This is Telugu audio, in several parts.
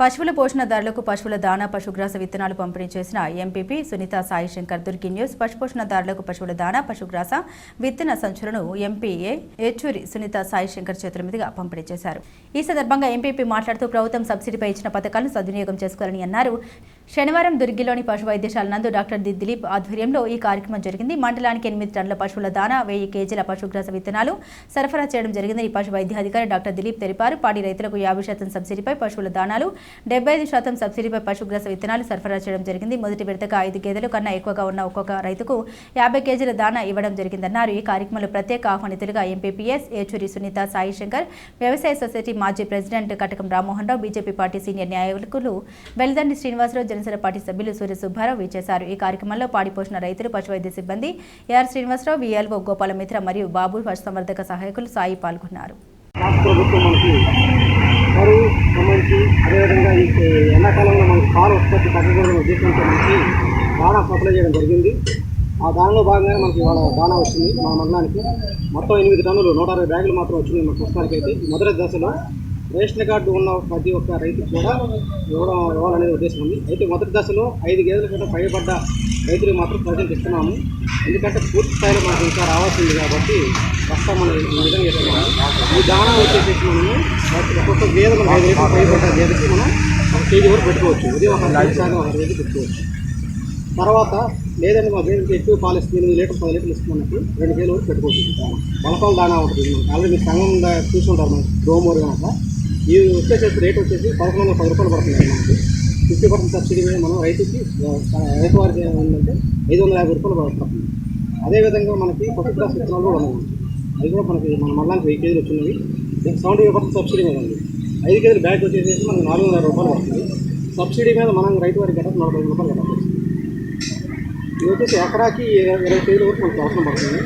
పశువుల పోషణ ధరలకు పశువుల దాణా పశుగ్రాస విత్తనాలు పంపిణీ చేసిన ఎంపీపీ సునీత సాయి శంకర్ దుర్గి న్యూస్. ధరలకు పశువుల దాణా పశుగ్రాస విత్తన సంచులను ఎంపీఏ ఏచూరి సునీత సాయిశంకర్ చేతుల మీదుగా పంపిణీ చేశారు. ఈ సందర్భంగా ఎంపీపీ మాట్లాడుతూ ప్రభుత్వం సబ్సిడీపై ఇచ్చిన పథకాలను సద్వినియోగం చేసుకోవాలని అన్నారు. శనివారం దుర్గిలోని పశు వైద్యశాల నందు డాక్టర్ ది దిలీప్ ఆధ్వర్యంలో ఈ కార్యక్రమం జరిగింది. మండలానికి ఎనిమిది టన్నుల పశువుల దానా వెయ్యి కేజీల పశుగ్రాస విత్తనాలు సరఫరా చేయడం జరిగిందని పశు వైద్యాధికారి డాక్టర్ దిలీప్ తెలిపారు. పాడి రైతులకు యాభై శాతం సబ్సిడీపై పశువుల దానాలు డెబ్బై ఐదు శాతం సబ్సిడీపై పశుగ్రాస విత్తనాలు సరఫరా చేయడం జరిగింది. మొదటి విడతగా ఐదు గేదెలు కన్నా ఎక్కువగా ఉన్న ఒక్కొక్క రైతుకు యాభై కేజీల దానా ఇవ్వడం జరిగిందన్నారు. ఈ కార్యక్రమంలో ప్రత్యేక ఆహ్వానితులుగా ఎంపీపీఎస్ ఏచూరి సునీత సాయి శంకర్ వ్యవసాయ సొసైటీ మాజీ president Katakam Rammohan Rao BJP party senior న్యాయకులు Veldandi Srinivasarao Janasena party సభ్యులు సూర్య సుబ్బారావు విచ్చేశారు. ఈ కార్యక్రమంలో పాడి పోషణ రైతులు పశువైద్య సిబ్బంది ఏఆర్ శ్రీనివాసరావు విఎల్ఓ గోపాలమిత్ర మరియు బాబు పశుసంవర్ధక సహాయకులు సాయి పాల్గొన్నారు. రాష్ట్ర ప్రభుత్వం మనకి అదేవిధంగా ఎండాకాలంలో మనకి పాల ఉత్పత్తి తగ్గకూడదని ఉద్దేశంతో మనకి సప్లై చేయడం జరిగింది. ఆ దానిలో భాగంగానే మనకి ఇవాళ దానా వచ్చింది మా మండలానికి మొత్తం ఎనిమిది టన్నులు నూట అరవై బ్యాగులు మాత్రం వచ్చినాయి మన ప్రస్తుతానికి అయితే మొదటి దశలో రేషన్ కార్డు ఉన్న ప్రతి ఒక్క రైతుకు కూడా ఇవ్వడం ఇవ్వాలనేది ఉద్దేశం ఉంది. అయితే మొదటి దశలో ఐదు గేదెల కంటే పైబడ్డ రైతులు మాత్రం ప్రజెంట్ ఇస్తున్నాము. ఎందుకంటే పూర్తి స్థాయిలో మనకు ఇంకా రావాల్సింది కాబట్టి కష్టం మనం ఈ విధంగా ఇస్తున్నాము ఈ దాణా వచ్చేసి మనము ఒక్కొక్క గేదెలు ఐదు లీటర్లు పైబడ్డ గేదెకి మనం ఒక కేజీ వరకు పెట్టుకోవచ్చు. ఉదయం ఒక కేజీ శాతం ఒక కేజీ పెట్టుకోవచ్చు. తర్వాత లేదంటే మా గేదెకి ఎక్కువ పాలు ఇస్తుంది ఎనిమిది లీటర్ పది లీటర్లు ఇస్తున్నట్టు రెండు కేజీల వరకు పెట్టుకోవచ్చు. బలపాల దాణా ఉంటుంది. ఆల్రెడీ మీరు సంఘం చూసుకుంటారు చూసుంటారు మనకి డోమోర్ కనుక. ఈ వచ్చేసి రేట్ వచ్చేసి పదకొండు వందల పది రూపాయలు పడుతుంది మనకి ఫిఫ్టీ పర్సెంట్ సబ్సిడీ మీద మనం రైతుకి ఆ, రైతు వారికి ఏంటంటే ఐదు వందల యాభై రూపాయలు పడుతుంది. అదేవిధంగా మనకి పశుగ్రాస విత్తనాలు కూడా ఉన్నాయి. అది కూడా మనకి మన మళ్ళానికి వెయ్యి కేజీలు వచ్చినవి. సెవెంటీ ఫైవ్ పర్సెంట్ సబ్సిడీ మీద ఉంది. ఐదు కేజీలు బ్యాగ్ వచ్చేసి మనకి నాలుగు వందల రూపాయలు పడుతుంది. సబ్సిడీ మీద మనం రైతు వారికి గట్ట నలభై రూపాయలు కట్టాలి ఇది వచ్చేసి ఎకరాకి ఇరవై కేజీలు వరకు మనకు అవసరం పడుతుంది.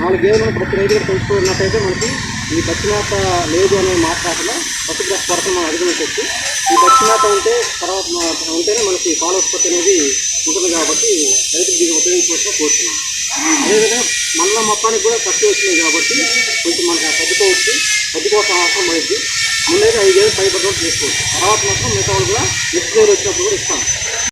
నాలుగు గేదెలను ప్రతి రైతు కూడా పెంచుకున్నట్టయితే మనకి ఈ పచ్చిమేత లేదు అనే మాట కాకుండా పశుగ్రాస కొరత మనం అధిగమించవచ్చు. ఈ దక్షిణాత ఉంటే తర్వాత ఉంటేనే మనకి పాల ఉత్పత్తి అనేది ఉంటుంది కాబట్టి రైతులు దీన్ని ఉపయోగించవలసిన కోరుతున్నాం అదేవిధంగా మన మొత్తానికి కూడా ఖర్చు వచ్చినాయి కాబట్టి కొంచెం మనకి తగ్గుకోవచ్చు తగ్గుకోవాల్సిన అవసరం పడుద్ది ముందైతే ఐదు వేలు పైబడ్డ చేసుకోవచ్చు. తర్వాత మాత్రం మిగతా వాళ్ళు కూడా నెక్స్ట్ గేర్ వచ్చినప్పుడు కూడా ఇస్తాం.